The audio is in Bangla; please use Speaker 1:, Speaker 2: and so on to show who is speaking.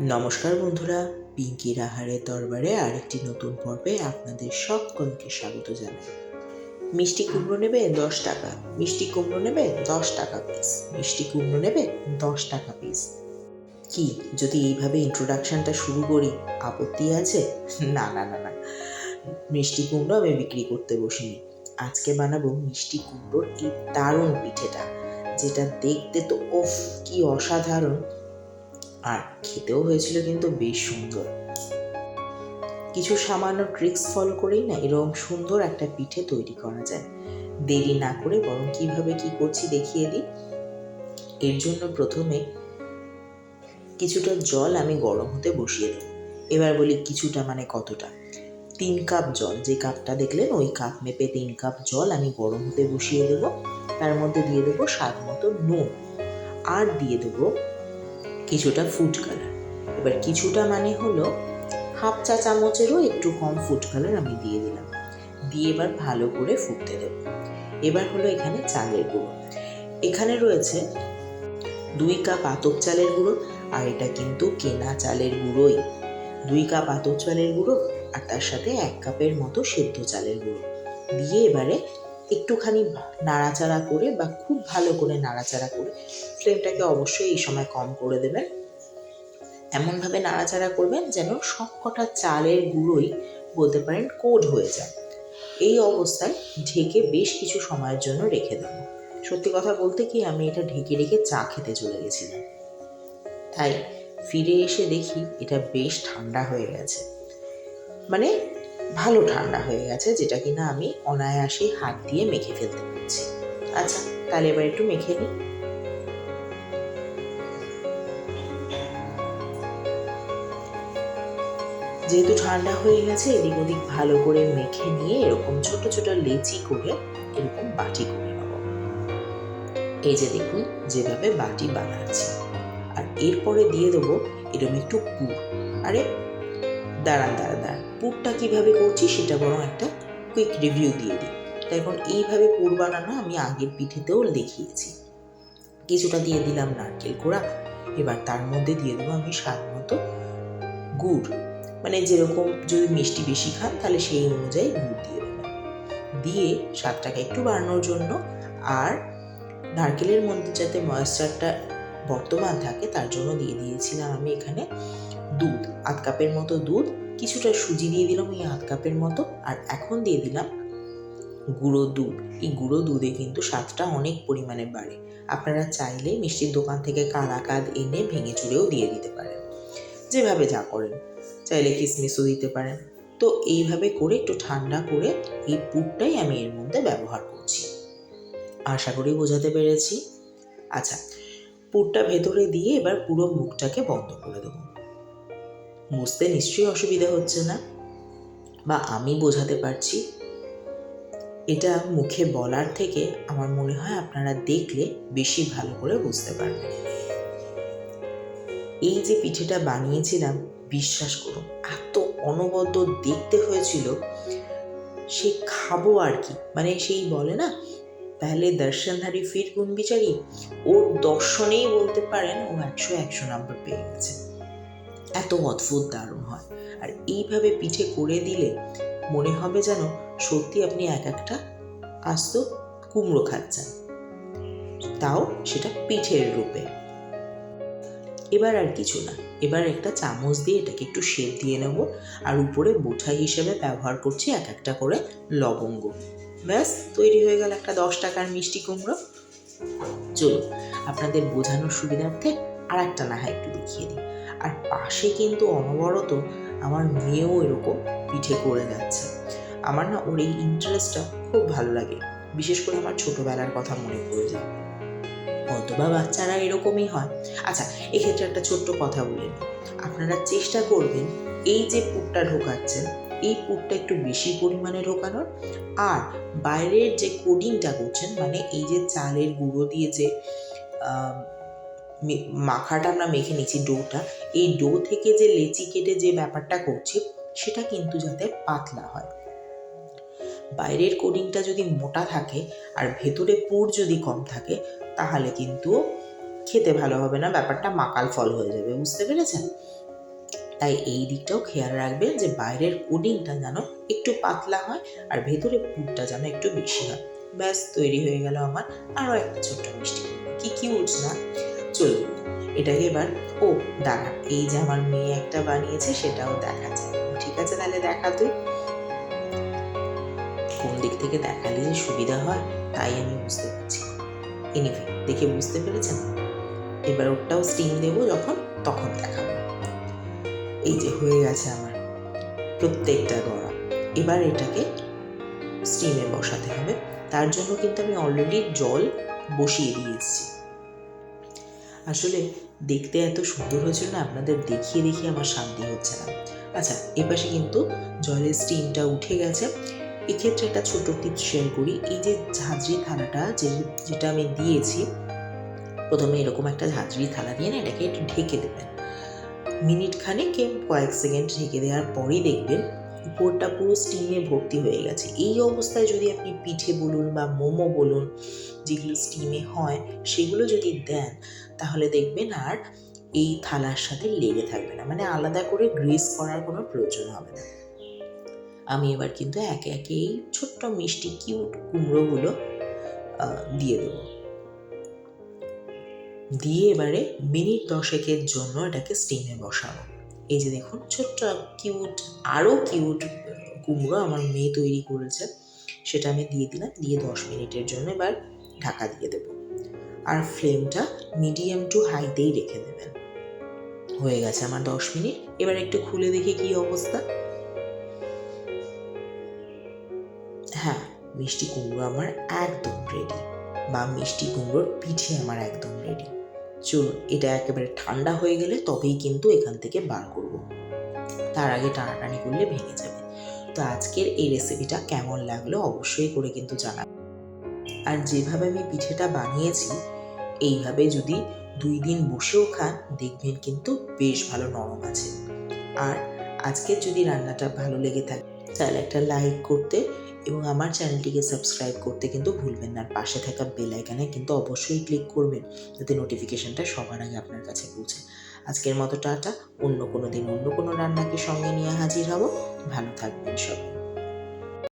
Speaker 1: নমস্কার বন্ধুরা, পিঙ্কি রাহারের দরবারে আরেকটি নতুন পর্বে আপনাদের সকলকে স্বাগত জানাই। মিষ্টি কুমড়ো নেবে দশ টাকা, মিষ্টি কুমড়ো নেবে দশ টাকা পিস মিষ্টি কুমড়ো নেবে দশ টাকা পিস কি, যদি এইভাবে ইন্ট্রোডাকশনটা শুরু করি, আপত্তি আছে? না না না না। মিষ্টি কুমড়ো আমি বিক্রি করতে বসিনি। আজকে বানাবো মিষ্টি কুমড়োর এই দারুণ পিঠেটা, যেটা দেখতে তো ওফ কি অসাধারণ। আর খেতেও হয়েছিল কিন্তু বেশ সুন্দর। কিছু সামান্য ট্রিক্স ফলো করেই না এরকম সুন্দর একটা পিঠে তৈরি করা যায়। দেরি না করে বরং কীভাবে কি করছি দেখিয়ে দিই। এর জন্য প্রথমে কিছুটা জল আমি গরম হতে বসিয়ে দেবো এবার বলি কিছুটা মানে কতটা? তিন কাপ জল, যে কাপটা দেখলেন ওই কাপ মেপে তিন কাপ জল আমি গরম হতে বসিয়ে দেবো। তার মধ্যে দিয়ে দেবো স্বাদ মতো নুন। আর দিয়ে দেবো কিছুটা ফুড কালার এবার কিছুটা মানে হলো হাফ চা চামচেরও একটু কম ফুড কালার আমি দিয়ে দিলাম। দিয়ে এবার ভালো করে ফুটতে দেব। এবার হলো এখানে চালের গুঁড়ো। এখানে রয়েছে দুই কাপ আতপ চালের গুঁড়ো, আর এটা কিন্তু কেনা চালের গুঁড়োই। দুই কাপ আতপ চালের গুঁড়ো, আর তার সাথে এক কাপের মতো সেদ্ধ চালের গুঁড়ো। দিয়ে এবারে একটুখানি নাড়াচাড়া করে বা খুব ভালো করে নাড়াচাড়া করে ফ্লেমটাকে অবশ্যই এই সময় কম করে দেবেন। এমনভাবে নাড়াচাড়া করবেন যেন সব কটা চালের গুঁড়োই বলতে পারেন কোড হয়ে যায়। এই অবস্থায় ঢেকে বেশ কিছু সময়ের জন্য রেখে দেবো। সত্যি কথা বলতে কি আমি এটা ঢেকে রেখে চা খেতে চলে গেছিলাম। তাই ফিরে এসে দেখি এটা বেশ ঠান্ডা হয়ে গেছে। মানে ভালো ঠান্ডা হয়ে গেছে, যেটা কিনা আমি অনায়াসে হাত দিয়ে মেখে ফেলতে পারছি। আচ্ছা তাহলে এবার একটু মেখে নিই। যেহেতু ঠান্ডা হয়ে গেছে, এদিক ওদিক ভালো করে মেখে নিয়ে এরকম ছোট ছোট লেচি করে এরকম বাটি করে নেব। এই যে দেখুন, যেভাবে বাটি বানাচ্ছি। আর এরপরে দিয়ে দেবো এরকম একটু পুর। আরে, দাঁড়ান দাঁড়ান দাঁড়ান। পুরটা কীভাবে করছি সেটা বরং একটা কুইক রিভিউ দিয়ে দিই। এখন এইভাবে পুর বানানো আমি আগের পিঠেতেও দেখিয়েছি। কিছুটা দিয়ে দিলাম নারকেল কোড়া, এবার তার মধ্যে দিয়ে দেবো আমি স্বাদ মতো গুড়। মানে যেরকম যদি মিষ্টি বেশি খান, তাহলে সেই অনুযায়ী গুড় দিয়ে দেবেন দিয়ে স্বাদটাকে একটু বাড়ানোর জন্য আর নারকেলের মধ্যে যাতে ময়েশ্চারটা বর্তমান থাকে, তার জন্য দিয়ে দিয়েছিলাম আমি এখানে দুধ, আধ কাপের মতো দুধ কিছুটা সুজি দিয়ে দিলাম ওই আধ কাপের মতো, আর এখন দিয়ে দিলাম গুঁড়ো দুধ। এই গুঁড়ো দুধে কিন্তু স্বাদটা অনেক পরিমাণে বাড়ে। আপনারা চাইলে মিষ্টির দোকান থেকে কালাকাদ এনে ভেঙে চুড়েও দিয়ে দিতে পারেন। যেভাবে যা করেন। চাইলে কিসমিসও দিতে পারেন। তো এইভাবে করে একটু ঠান্ডা করে এই পুরটাই আমি এর মধ্যে ব্যবহার করছি। আশা করি বোঝাতে পেরেছি। আচ্ছা পুরটা ভেতরে দিয়ে এবার পুরো মুখটাকে বন্ধ করে দেবো। বুঝতে নিশ্চয়ই অসুবিধা হচ্ছে না? বা আমি বোঝাতে পারছি? এটা মুখে বলার থেকে আমার মনে হয় আপনারা দেখলে বেশি ভালো করে বুঝতে পারবেন। এই যে পিঠেটা বানিয়েছিলাম, বিশ্বাস করুন, এত অনবদ্য দেখতে হয়েছিল, সে খাব আর কি? মানে সেই বলে না, তাহলে দর্শনধারী ফির গুণ বিচারি, ওর দর্শনেই বলতে পারেন ও একশো একশো নাম্বার পেয়ে গেছে। এত অদ্ভুত দারুণ হয়। আর এইভাবে পিঠে করে দিলে মনে হবে যেন সত্যি আপনি এক একটা আস্ত কুমড়ো খাচ্ছেন। তাও সেটা পিঠের রূপে। এবার আর কিছু না। এবার একটা চামচ দিয়ে এটাকে একটু শেপ দিয়ে নেব। আর উপরে বোঠাই হিসেবে ব্যবহার করছি এক একটা করে লবঙ্গ। ব্যাস, তৈরি হয়ে গেল একটা দশ টাকার মিষ্টি কুমড়ো। চলুন, আপনাদের বোঝানোর সুবিধার্থে আর একটা না হয় একটু দেখিয়ে দিই। আর পাশে কিন্তু অনবরত আমার মেয়েও এরকম পিঠে করে যাচ্ছে। আমার না ওর এই ইন্টারেস্টটা খুব ভালো লাগে। বিশেষ করে আমার ছোটবেলার কথা মনে পড়ে যায়। অথবা বাচ্চারা এরকমই হয়। আচ্ছা এক্ষেত্রে একটা ছোট্ট কথা বলে। আপনারা চেষ্টা করবেন এই যে পুরটা ঢোকাচ্ছেন, এই পুরটা একটু বেশি পরিমাণে ঢোকানোর। আর বাইরের যে কোডিংটা করছেন মানে এই যে চালের গুঁড়ো দিয়ে যে মাখাটা আমরা মেখে নিচ্ছি ডোটা। এই ডো থেকে যে লেচি কেটে যে ব্যাপারটা করছি, সেটা কিন্তু যাতে পাতলা হয়। বাইরের কোডিংটা যদি মোটা থাকে আর ভেতরে পুর যদি কম থাকে, তাহলে কিন্তু খেতে ভালো হবে না, ব্যাপারটা মাকাল ফল হয়ে যাবে, বুঝতে পেরেছেন? তাই এই দিকটাও খেয়াল রাখবেন যে বাইরের কোডিংটা যেন একটু পাতলা হয় আর ভেতরে পুরটা যেন একটু বেশি হয়। ব্যাস, তৈরি হয়ে গেল আমার আরও একটা ছোট্ট মিষ্টি। কি কিউট না? চলুন এটাকে এবার, ও, দাঁড়া, এই যে আমার মেয়ে একটা বানিয়েছে, সেটাও দেখা যায় ঠিক আছে, তাহলে দেখা তুই। কোন দিক থেকে দেখালে যে সুবিধা হয়, তাই আমি বুঝতে পারছি। এনিভে দেখে বুঝতে পেরেছেন? এবার ওটাও স্টিম দেবো যখন, তখন দেখাবো। এই যে, হয়ে গেছে আমার প্রত্যেকটা গড়া। এবার এটাকে স্টিমে বসাতে হবে। তার জন্য কিন্তু আমি অলরেডি জল বসিয়ে দিয়ে এসেছি। আসলে দেখতে এত সুন্দর হয়েছিল না, আপনাদের দেখিয়ে দেখিয়ে আমার শান্তি হচ্ছে না। আচ্ছা এপাশে কিন্তু জলের স্টিমটা উঠে গেছে। এক্ষেত্রে একটা ছোট টিপস শেয়ার করি। এই যে ঝাঁঝরি থালাটা, যে যেটা আমি দিয়েছি, প্রথমে এরকম একটা ঝাঁঝরি থালা দিয়ে না এটাকে একটু ঢেকে দেবেন। মিনিট খানেক কয়েক সেকেন্ড ঢেকে দেওয়ার পরেই দেখবেন উপরটা পুরো স্টিমে ভর্তি হয়ে গেছে। এই অবস্থায় যদি আপনি পিঠে বলুন বা মোমো বলুন, যেগুলো স্টিমে হয়, সেগুলো যদি দেন, তাহলে দেখবেন আর এই থালার সাথে লেগে থাকবে না। মানে আলাদা করে গ্রেস করার কোনো প্রয়োজন হবে না। আমি এবার কিন্তু একে একে এই ছোট্ট মিষ্টি কিউট কুমড়োগুলো দিয়ে দেবো। দিয়ে এবারে মিনিট দশেকের জন্য এটাকে স্টিমে বসাবো। এই যে দেখুন, ছোট্ট কিউট আরও কিউট কুমড়ো আমার মেয়ে তৈরি করেছে। সেটা আমি দিয়ে দিলাম, দিয়ে দশ মিনিটের জন্য এবার ঢাকা দিয়ে দেবো। আর ফ্লেমটা মিডিয়াম টু হাইতেই রেখে দেবেন। হয়ে গেছে আমার দশ মিনিট। এবার একটু খুলে দেখি কি অবস্থা। হ্যাঁ মিষ্টি কুমড়ো আমার একদম রেডি বা মিষ্টি কুমড়োর পিঠে আমার একদম রেডি চলুন এটা একেবারে ঠান্ডা হয়ে গেলে তবেই কিন্তু এখান থেকে বার করব। তার আগে টানাটানি করলে ভেঙে যাবে। তো আজকের এই রেসিপিটা কেমন লাগল অবশ্যই করে কিন্তু জানাবেন আর যেভাবে আমি পিঠেটা বানিয়েছি, এইভাবে যদি দুই দিন বসেও খান, দেখবেন কিন্তু বেশ ভালো নরম আছে। আর আজকের যদি রান্নাটা ভালো লেগে থাকে, তাহলে একটা লাইক করতে এবং আমার চ্যানেলটিকে সাবস্ক্রাইব করতে কিন্তু ভুলবেন না। আর পাশে থাকা বেল আইকনে কিন্তু অবশ্যই ক্লিক করবেন, যাতে নোটিফিকেশনটা সবার আগে আপনার কাছে পৌঁছে। আজকের মতো টাটা, অন্য কোনো দিন অন্য কোনো রান্নাকে সঙ্গে নিয়ে হাজির হব। ভালো থাকবেন সবাই।